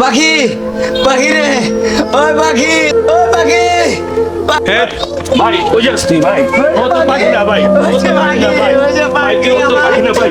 পাখি পাখি রে। ওই পাখি ওই পাখি। ভাই ওই যাস তুই ভাই। ও তো পাখি না ভাই। ও তো পাখি না ভাই। ভাই ও তো পাখি না ভাই।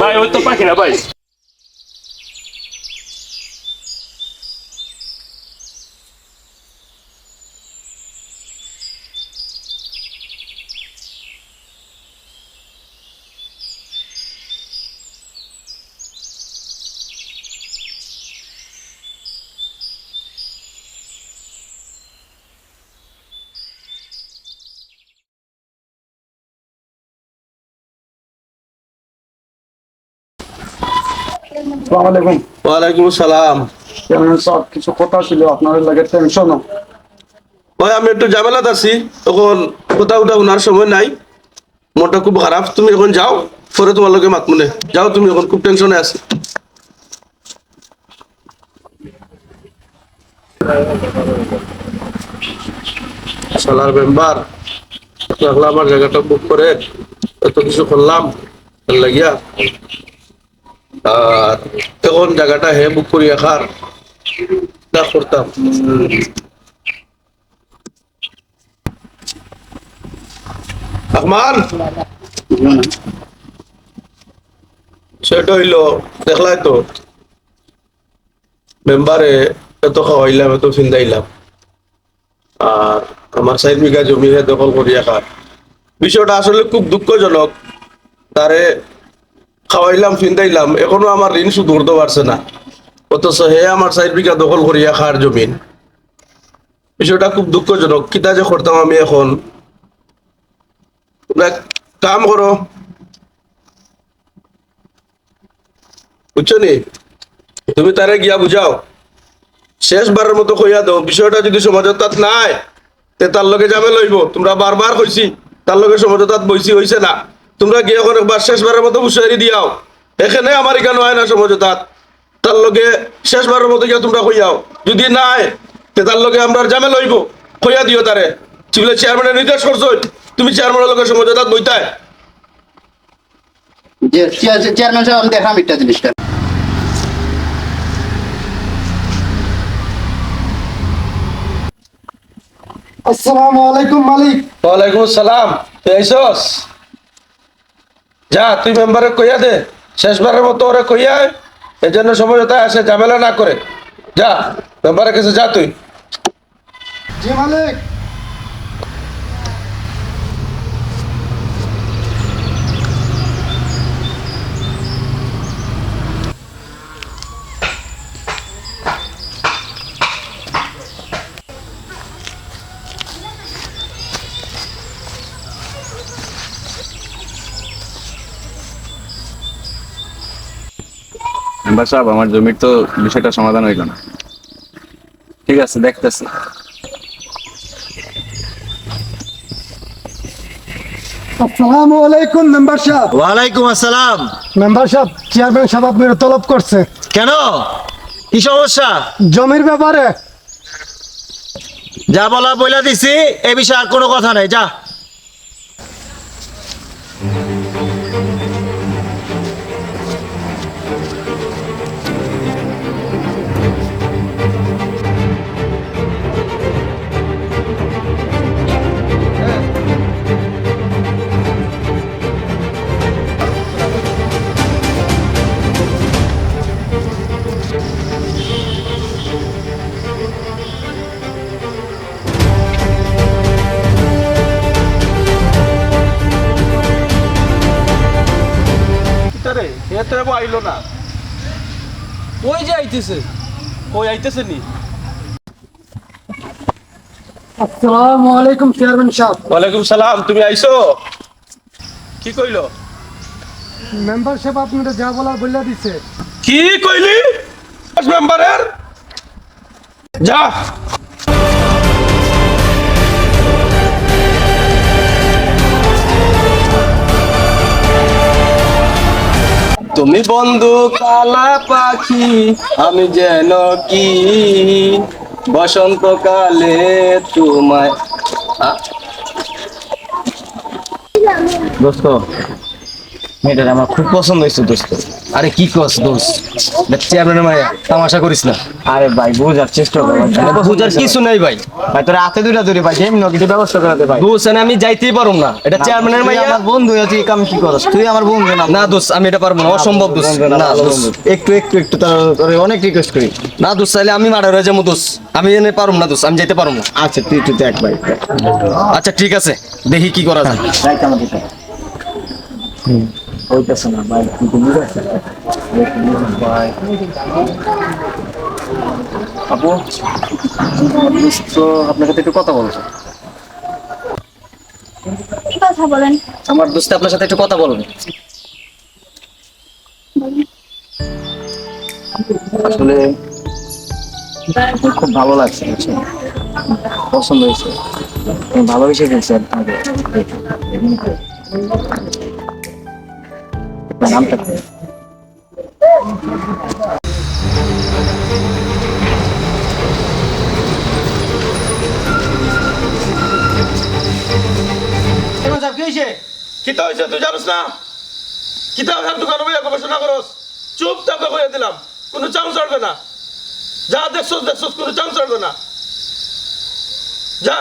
ভাই ও তো পাখি না ভাই। আসসালামু আলাইকুম। ওয়ালাইকুম সালাম চেয়ারম্যান সাহেব কিছু কথা ছিল আপনার লাগে টেনশন ওই আমি একটু ঝামেলাত আছি। তখন কথা উঠা সময় নাই। মনটা খুব খারাপ। তুমি এখন যাও পরে তোমার লগে মাত মনে। যাও তুমি এখন খুব টেনশনে আছি। সালার মেম্বার আমার জায়গাটা বুক করে এত কিছু করলাম। লাগিয়া এখন জায়গাটা হে বুক করি রাখার না করতাম। রহমান সেটা হইল, দেখলাই তো? মেম্বারে এত খাওয়াইলাম, এত আর আমার সাইড বিঘা জমি দখল করিয়া খার। বিষয়টা আসলে খুব দুঃখজনক। তারে খাওয়াইলাম, ফিন্দাইলাম, এখনও আমার ঋণ শুধু করতে পারছে না। অথচ হে আমার সাইড বিঘা দখল করিয়া খার জমিন। বিষয়টা খুব দুঃখজনক। কিতা যে করতাম আমি এখন? কাম করো। বুঝছ নি তুমি তারে গিয়া বুঝাও। শেষবারের মতো কইয়া দাও, বিষয়টা যদি সমাজতাত নাই, তে তার লগে যাবে লইব তোমরা বারবার কইছি, তার লগে সমাজতাত বইছি, হইছে না। তোমরা গিয়ে একবার শেষবারের মতো বুঝাই দিয়াও। এখানে আমার এখানে হয় না সমাজতাত তার লগে শেষবারের মতো গিয়া তোমরা কইয়াও যদি নাই তে তার লগে আমরা জামে লইব কইয়া দিও তারে। চিবলে চেয়ারম্যানের নির্দেশ করছ। তুমি চেয়ারম্যানের লগে সমাজতাত বইতায়। চেয়ারম্যান সাহেব আমি দেখলাম একটা জিনিসটা। আসসালামু আলাইকুম মালিক। ওয়ালাইকুম সালাম তুই আইসস যা, তুই মেম্বারে কইয়া দে, শেষবারের মতো ওরে কইয়া। এই জন্য সমঝোতা আসে, ঝামেলা না করে যা, মেম্বারের কাছে যা তুই জি মালিক মেম্বার সাহেব আমার জমির তো বিষয়টা সমাধান হইল না। ঠিক আছে দেখতেছি। আসসালামু আলাইকুম মেম্বার সাহেব। ওয়ালাইকুম আসসালাম। মেম্বার সাহেব চেয়ারম্যান সাহেব আপনার তলব করছে। কেন? কি সমস্যা? জমির ব্যাপারে। যা বলা বইলা দিছি এ বিষয়ে আর কোনো কথা নাই যা। আইতেছে। কই আইতেছে নি আসসালামু আলাইকুম চেয়ারম্যান সাহেব। ওয়ালাইকুম সালাম তুমি আইছো? কি কইলো? মেম্বারশিপ সাহেব আপনারা যা বলার বইলা দিছে। কি কইলি? মেম্বারের যা। তুমি বন্ধু কালা পাখি আমি যেন কি? বসন্তকালে তোমায় দোস্ত মেয়েটা আমার খুব পছন্দ হয়েছে দোস্ত। আরে কি কস দোষ চেয়ারম্যানের মায়া তামাশা করিস না। আরে ভাই বোঝার চেষ্টা করো। বুঝার কিছু নাই ভাই। ভাই তোর হাতে দুইটা ধরে ভাই যেমন কিছু ব্যবস্থা করে দে ভাই। দোষ আমি যাইতেই পারুম না। এটা চেয়ারম্যানের মাইয়া আমার বন্ধু তুই কাম কি করস? তুই আমার বন্ধু না। না দোষ আমি এটা পারব না অসম্ভব দোষ না একটু একটু একটু তোর অনেক রিকোয়েস্ট করি। না দোষ চাইলে আমি মারা রয়ে যাব দোষ আমি এনে পারুম না দোষ আমি যাইতে পারুম না। আচ্ছা তুই তুই দেখ ভাই আচ্ছা ঠিক আছে দেখি কি করা যায়। রাইট আমার ওইটাছে না ভাই তুই তো বুঝে আসছিস ভাই আপু তো আপনার সাথে একটু কথা বলছো কথা বলেন? আমার দোস্ত আপনার সাথে একটু কথা বলবে আসলে খুব ভালো লাগছে? পছন্দ হয়েছে। ভালোবেসে ফেলছি আপনাকে। আপনার নামটা? কিতা হয়েছে তুই জানিস না? কিতা হয়েছে গবেষণা করস? চুপ দিলাম, কোনো না। যা দেখছস দেখছস, কোনো চাম চড়বে না। যা।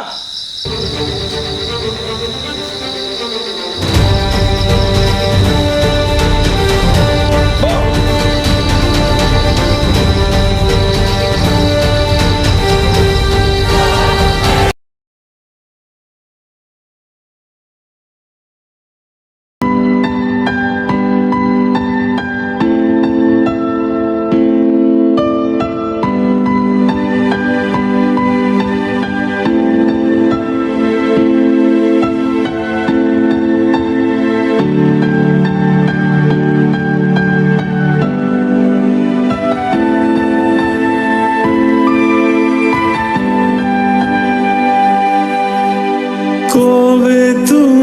কবে তুমি।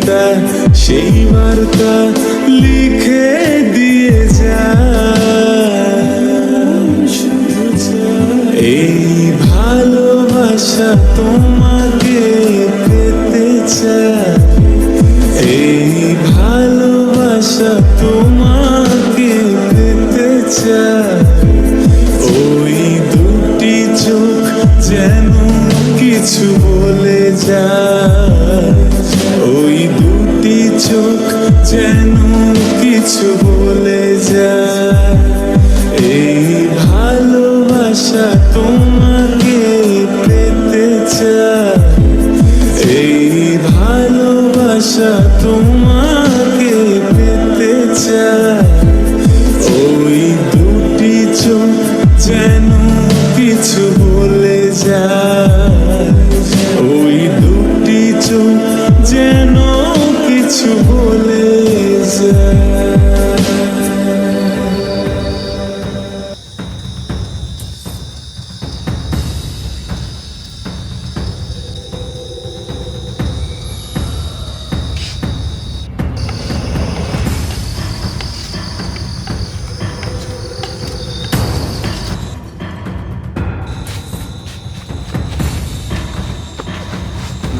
কবিতা সেই বার্তা লিখে দিয়ে চায় এই ভালোবাসা তোমাকে পেতে চায়। ভালোবাসা তোমাকে পেতে চায়। ওই দুটি চোখ যেন কিছু বলে যায়। চোখ যেন কিছু বলে যায়। এই ভালোবাসা তোমাকে পেতে চায়। এই ভালোবাসা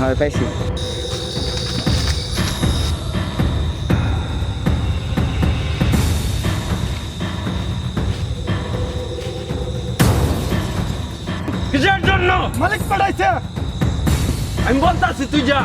হয় পাইছি। কিসের জন্য? মালিক পাঠাইছে। আমি বলতাছি তুই যা।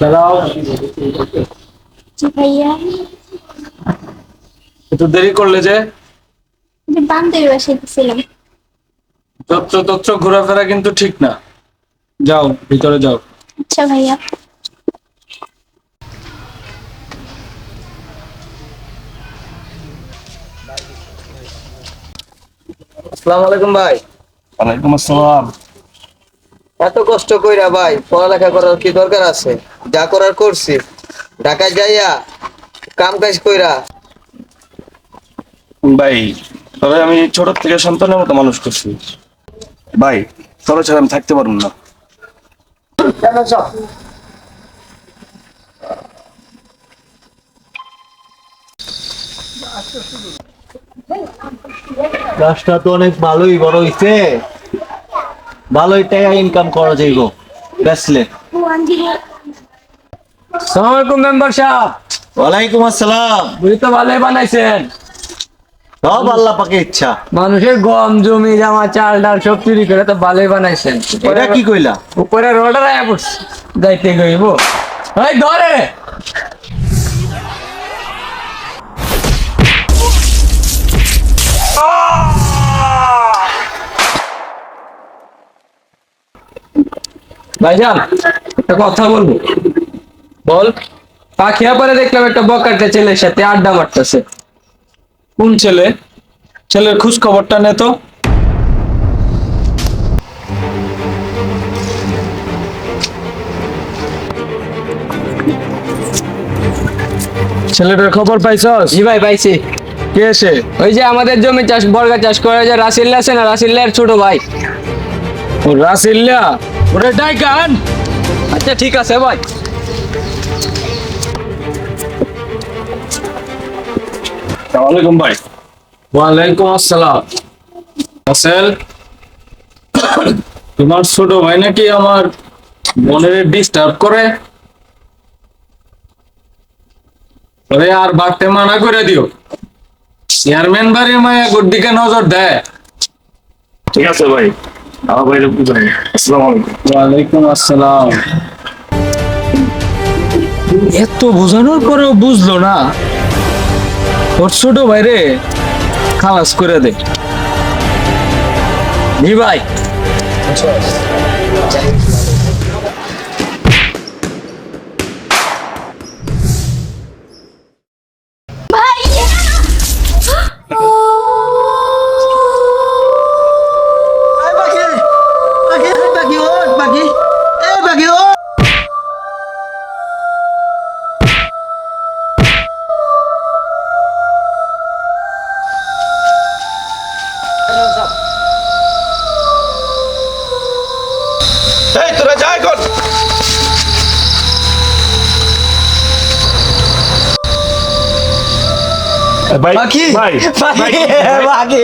দাঁড়াও। ভাইয়া। একটু দেরি করলে যে? যে বাসায় গেছিলাম। তত্র তত্র ঘোরাফেরা কিন্তু ঠিক না। যাও ভিতরে যাও। আচ্ছা ভাইয়া। আসসালামু আলাইকুম ভাই। ওয়ালাইকুম আসসালাম। এত কষ্ট কইরা ভাই পড়ালেখা করার কি দরকার আছে? যা করার করছি। ঢাকায় যাইয়া কাম কাজ কইরা। ভাই তবে আমি ছোট থেকে সন্তানের মতো মানুষ করছি। ভাই তবে ছাড়া আমি থাকতে পারব না। গাছটা তো অনেক ভালোই বড় হইছে। ভালোই টাকা ইনকাম করা যাইব বেচলে। সালাম আলাইকুম মেম্বার সাহেব। ওয়ালাইকুম আসসালাম। বুঝি তো ভালোই বানাইছেন। সব আল্লাহ পাকে ইচ্ছা। মানুষের গম জমি জামা চাল ডাল সব চুরি করে তো ভালোই বানাইছেন। এটা কি কইলা? উপরে রোডার আয়া পড়ছে। যাইতে গইব ধরে! ভাইজান একটা কথা বলব। বল পাখিয়া পরে দেখলাম একটা বকাটে ছেলের সাথে আড্ডা মারতেছে। কোন ছেলে? ছেলের খোঁজ খবরটা নে তো। ছেলেটার খবর পাইছস? জি ভাই পাইছি। কে এসে ওই যে আমাদের জমি চাষ বর্গা চাষ করে যে রাসিল্লা আছে না রাসিল্লার ছোট ভাই। ও রাসিল্লা? ওরে ডাইকান! আচ্ছা ঠিক আছে ভাই। ওয়ালাইকুম ভাই। ওয়ালাইকুম আসসালাম। আসেল তোমার ছোট ভাই নাকি আমার মনে ডিস্টার্ব করে? ওরে আর বাড়তে মানা করে দিও। চেয়ারম্যান বাড়ির মায়া গোর দিকে নজর দেয়। ঠিক আছে ভাই আমার আসসালামু আলাইকুম। ওয়ালাইকুম আসসালাম। এত বোঝানোর পরেও বুঝলো না। ওর ছোট ভাইরে খালাস করে দে। নি ভাই এই তোরা যা এখন। ভাই পাখি ভাই পাখি ভাই, পাখি